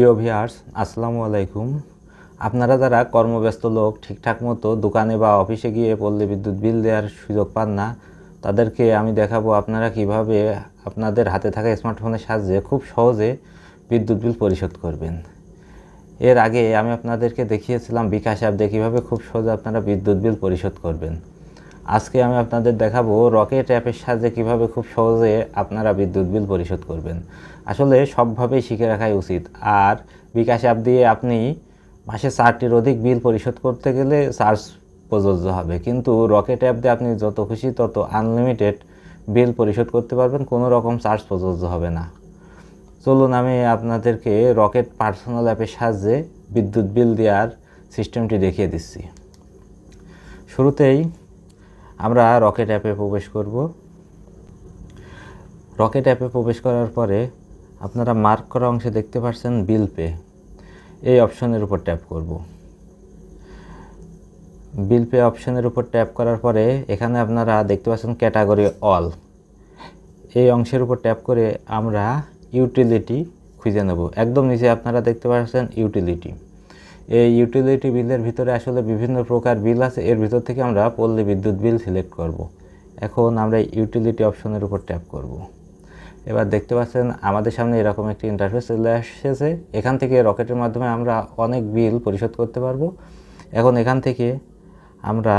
প্রিয় ভিয়ার্স আসসালামু আলাইকুম। আপনারা যারা কর্মব্যস্ত লোক, ঠিকঠাক মতো দোকানে বা অফিসে গিয়ে পল্লী বিদ্যুৎ বিল দেওয়ার সুযোগ পান না, তাদেরকে আমি দেখাবো আপনারা কীভাবে আপনাদের হাতে থাকা স্মার্টফোনের সাহায্যে খুব সহজে বিদ্যুৎ বিল পরিশোধ করবেন। এর আগে আমি আপনাদেরকে দেখিয়েছিলাম বিকাশ অ্যাপ দিয়ে কীভাবে খুব সহজে আপনারা বিদ্যুৎ বিল পরিশোধ করবেন। আজকে আমি আপনাদের দেখাবো রকেট অ্যাপের সাহায্যে কীভাবে খুব সহজে আপনারা বিদ্যুৎ বিল পরিশোধ করবেন। আসলে সবভাবেই শিখে রাখাই উচিত। আর বিকাশ অ্যাপ দিয়ে আপনি মাসে চারটির অধিক বিল পরিশোধ করতে গেলে চার্জ প্রযোজ্য হবে। কিন্তু রকেট অ্যাপ দিয়ে আপনি যত খুশি তত আনলিমিটেড বিল পরিশোধ করতে পারবেন, কোনো রকম চার্জ প্রযোজ্য হবে না। চলুন আমি আপনাদেরকে রকেট পার্সোনাল অ্যাপের সাহায্যে বিদ্যুৎ বিল দেওয়ার সিস্টেমটি দেখিয়ে দিচ্ছি। শুরুতেই আমরা রকেট অ্যাপে প্রবেশ করব। রকেট অ্যাপে প্রবেশ করার পরে আপনারা মার্ক করা অংশে দেখতে পাচ্ছেন বিল পে এই অপশনের উপর ট্যাপ করব। বিল পে অপশনের উপর ট্যাপ করার পরে এখানে আপনারা দেখতে পাচ্ছেন ক্যাটাগরি অল এই অংশের উপর ট্যাপ করে আমরা ইউটিলিটি খুঁজে নেব। একদম নিচে আপনারা দেখতে পাচ্ছেন ইউটিলিটি এই ইউটিলিটি বিলের ভিতরে আসলে বিভিন্ন প্রকার বিল আছে এর ভিতর থেকে আমরা পল্লী বিদ্যুৎ বিল সিলেক্ট করব। এখন আমরা ইউটিলিটি অপশনের উপর ট্যাপ করব। এবার দেখতে পাচ্ছেন, আমাদের সামনে এরকম একটি ইন্টারফেস চলে এসেছে এখান থেকে রকেটের মাধ্যমে আমরা অনেক বিল পরিশোধ করতে পারব এখন এখান থেকে আমরা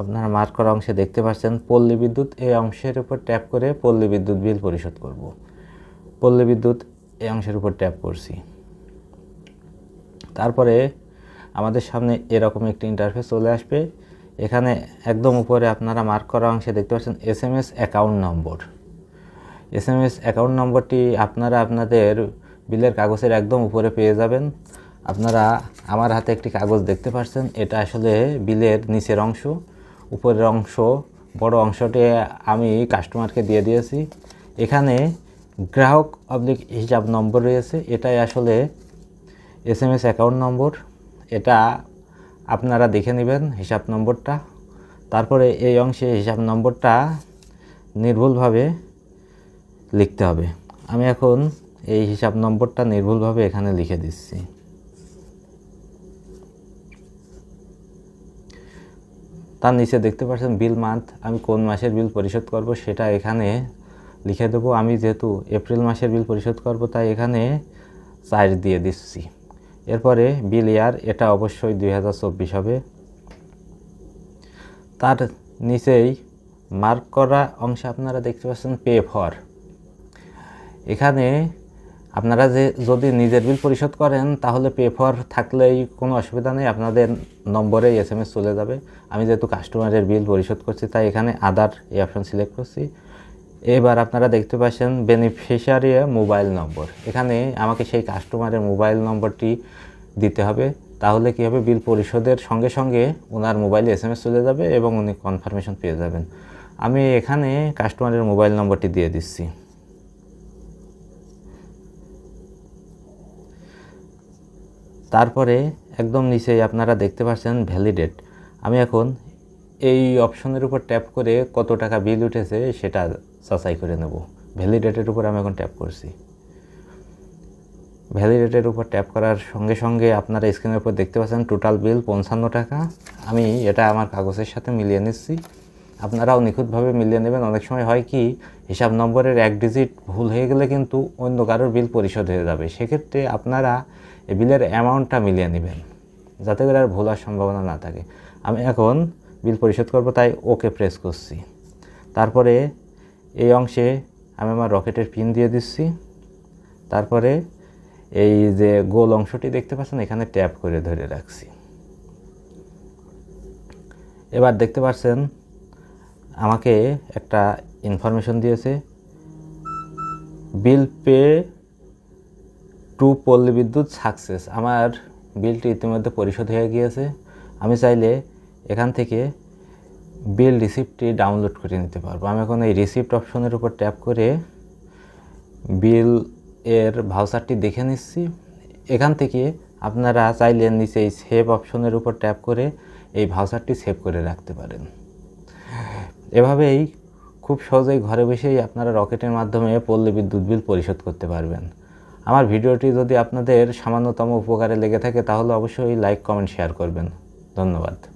আপনার মার্ক করা অংশে দেখতে পাচ্ছেন, পল্লী বিদ্যুৎ এই অংশের উপর ট্যাপ করে পল্লী বিদ্যুৎ বিল পরিশোধ করব। পল্লী বিদ্যুৎ এই অংশের উপর ট্যাপ করছি তারপরে আমাদের সামনে এরকম একটি ইন্টারফেস চলে আসবে। এখানে একদম উপরে আপনারা মার্ক করা অংশে দেখতে পাচ্ছেন S M S account number S M S account নম্বরটি আপনারা আপনাদের বিলের কাগজের একদম উপরে পেয়ে যাবেন। আপনারা আমার হাতে একটি কাগজ দেখতে পাচ্ছেন। এটা আসলে বিলের নিচের অংশ। উপরের অংশ, বড় অংশটি আমি কাস্টমারকে দিয়ে দিয়েছি। এখানে গ্রাহক অবলিক হিসাব নম্বর রয়েছে। এটাই আসলে S M S account number এটা আপনারা দেখে নেবেন হিসাব নম্বরটা। তারপরে এই অংশে হিসাব নম্বরটা নির্ভুলভাবে লিখতে হবে। আমি এখন এই হিসাব নম্বরটা নির্ভুলভাবে এখানে লিখে দিচ্ছি। তার নিচে দেখতে পাচ্ছেন বিল মান্থ, আমি কোন মাসের বিল পরিশোধ করব সেটা এখানে লিখে দেবো। আমি যেহেতু এপ্রিল মাসের বিল পরিশোধ করব, তাই এখানে চার দিয়ে দিচ্ছি। এরপরে বিল ইয়ার, এটা অবশ্যই দুই হাজার চব্বিশ হবে। তার নিচেই মার্ক করা অংশে আপনারা দেখতে পাচ্ছেন পে ফর এখানে আপনারা যে যদি নিজের বিল পরিশোধ করেন, তাহলে পে ফর থাকলেই কোনো অসুবিধা নেই, আপনাদের নম্বরে এস এম এস চলে যাবে। আমি যেহেতু কাস্টমারের বিল পরিশোধ করছি, তাই এখানে আদার এই অপশন সিলেক্ট করছি। এবার আপনারা দেখতে পাচ্ছেন বেনিফিশিয়ারি মোবাইল নম্বর এখানে আমাকে সেই কাস্টমারের মোবাইল নম্বরটি দিতে হবে। তাহলে কী হবে? বিল পরিশোধের সঙ্গে সঙ্গে ওনার মোবাইলে এস এম চলে যাবে এবং উনি কনফার্মেশন পেয়ে যাবেন। আমি এখানে কাস্টমারের মোবাইল নম্বরটি দিয়ে দিচ্ছি। তারপরে একদম নিচেই আপনারা দেখতে পাচ্ছেন ভ্যালিডেট আমি এখন এই অপশনের উপর ট্যাপ করে কত টাকা বিল উঠেছে সেটা যাচাই করে নেব। ভ্যালিডেটের উপর আমি এখন ট্যাপ করছি। ভ্যালিডেটের উপর ট্যাপ করার সঙ্গে সঙ্গে আপনারা স্ক্রিনের উপর দেখতে পাচ্ছেন টোটাল বিল পঞ্চান্ন টাকা। আমি এটা আমার কাগজের সাথে মিলিয়ে নিচ্ছি। আপনারাও নিখুঁতভাবে মিলিয়ে নেবেন। অনেক সময় হয় কি, হিসাব নম্বরের এক ডিজিট ভুল হয়ে গেলে কিন্তু অন্য কারোর বিল পরিশোধ হয়ে যাবে। সেক্ষেত্রে আপনারা বিলের অ্যামাউন্টটা মিলিয়ে নেবেন। যাতে করে আর ভুলার সম্ভাবনা না থাকে। আমি এখন বিল পরিশোধ করব, তাই ওকে প্রেস করছি। তারপরে এই অংশে আমি আমার রকেটের পিন দিয়ে দিচ্ছি। তারপরে এই যে গোল অংশটি দেখতে পাচ্ছেন, এখানে ট্যাপ করে ধরে রাখছি। এবার দেখতে পাচ্ছেন, আমাকে একটা ইনফরমেশন দিয়েছে। বিল পে টু পল্লী বিদ্যুৎ সাকসেস আমার বিলটি ইতিমধ্যে পরিশোধ হয়ে গিয়েছে। আমি চাইলে এখান থেকে বিল রিসিপ্টটি ডাউনলোড করে নিতে পারব। আমি এখন এই রিসিপ্ট অপশনের উপর ট্যাপ করে বিল এর ভাউচারটি দেখে নিচ্ছি। এখান থেকে আপনারা চাইলে নিচে এই সেভ অপশনের উপর ট্যাপ করে এই ভাউচারটি সেভ করে রাখতে পারেন। এভাবেই খুব সহজেই ঘরে বসেই আপনারা রকেটের মাধ্যমে পল্লী বিদ্যুৎ বিল পরিশোধ করতে পারবেন। আমার ভিডিওটি যদি আপনাদের সামান্যতম উপকারে লেগে থাকে, তাহলে অবশ্যই লাইক কমেন্ট শেয়ার করবেন। ধন্যবাদ।